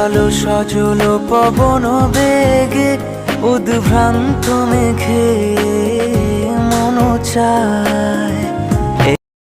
চঞ্চল সজল পবন বেগে উদ্ভ্রান্ত মেঘে মন চায়।